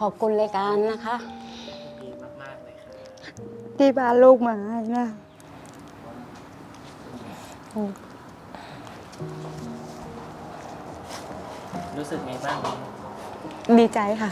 ขอบคุณรายการนะคะ ดีมากๆเลยค่ะที่บ้านลูกมาให้นะรู้สึกไงบ้าง ดีใจค่ะ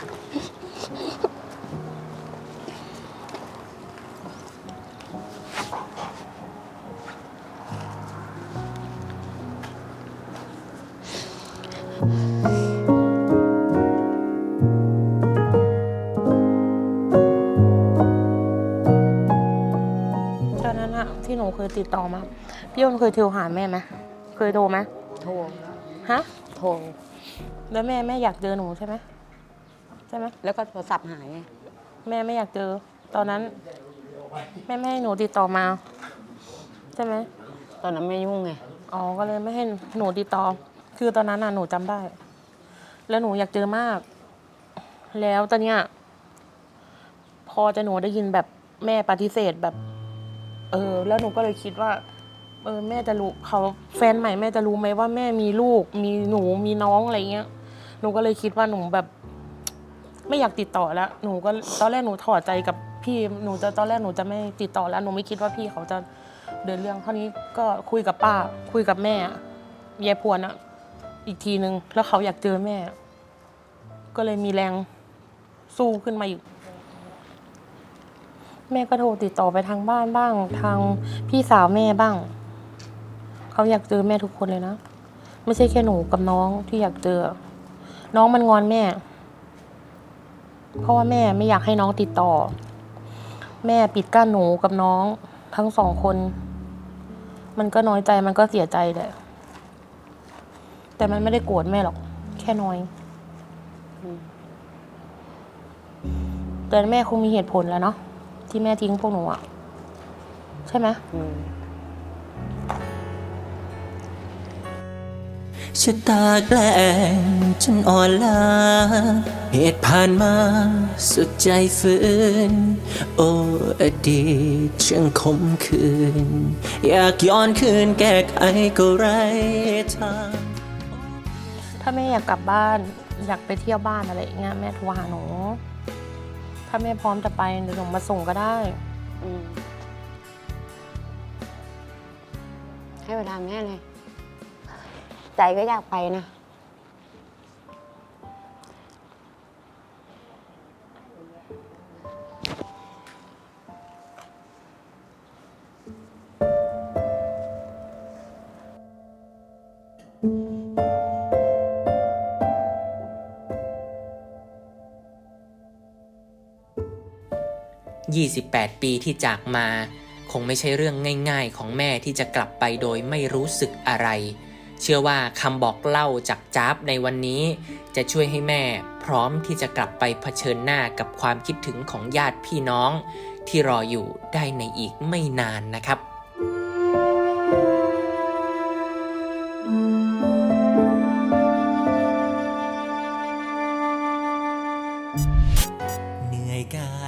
นั้นอะที่หนูเคยติดต่อมา พี่อ้นเคยโทรหาแม่ไหมเคยโทรไหมโทรฮะโทรแล้วแม่แม่อยากเจอหนูใช่ไหมใช่ไหมแล้วก็โทรศัพท์หายแม่ไม่อยากเจอ ตอนนั้น แม่ไม่ให้หนูติดต่อมา ใช่ไหมตอนนั้นไม่ยุ่งไงอ๋อก็เลยไม่ให้หนูติดต่อ คือตอนนั้นน่ะหนูจำได้ แล้วหนูอยากเจอมาก แล้วตอนเนี้ยพอจะหนูได้ยินแบบแม่ปฏิเสธแบบ เออ แล้วหนูก็เลยคิดว่า เออแม่จะรู้เขาแฟนใหม่แม่จะรู้ไหมว่าแม่มีลูก มีหนูมีน้องอะไรเงี้ยหนูก็เลยคิดว่าหนูแบบ ไม่อยากติดต่อแล้ว หนูก็ตอนแรกหนูถอดใจกับพี่หนูจะตอนแรกหนูจะไม่ติดต่อแล้วหนูไม่คิดว่าพี่เขาจะเดินเรื่องเท่านี้ก็คุยกับป้า คุยกับแม่ยายพวนอะอีกทีนึง แล้วเขาอยากเจอแม่ ก็เลยมีแรงสู้ขึ้นมาอีก แม่ก็โทรติดต่อไปทางบ้านบ้าง ทางพี่สาวแม่บ้าง เขาอยากเจอแม่ทุกคนเลยนะ ไม่ใช่แค่หนูกับน้องที่อยากเจอ น้องมันงอนแม่ เพราะว่าแม่ไม่อยากให้น้องติดต่อ แม่ปิดกั้นหนูกับน้องทั้งสองคน มันก็น้อยใจมันก็เสียใจแหละ แต่มันไม่ได้โกรธแม่หรอก แค่น้อยแต่แม่คงมีเหตุผลแล้วเนาะ ที่แม่ทิ้งพวกหนูอะใช่ไหมอืมชะตาแกล้งจนอ่อนล้าเหตุผ่านมาสุดใจฝืน โอ้อดีตช่างคมคืน อยากย้อนคืนแก้ไขก็ไรทางถ้าแม่อยากกลับบ้านอยากไปเที่ยวบ้านอะไรอย่างเงี้ยแม่โทรหาหนู ถ้าแม่พร้อมจะไปเดี๋ยวหนูมาส่งก็ได้ อืมให้เวลาแม่เลย ใจก็อยากไปนะ 28 ปีที่จากมา คงไม่ใช่เรื่องง่ายๆ ของแม่ที่จะกลับไปโดยไม่รู้สึกอะไร เชื่อว่าคำบอกเล่าจากจ๊าบในวันนี้ จะช่วยให้แม่พร้อมที่จะกลับไปเผชิญหน้ากับความคิดถึงของญาติพี่น้อง ที่รออยู่ได้ในอีกไม่นานนะครับ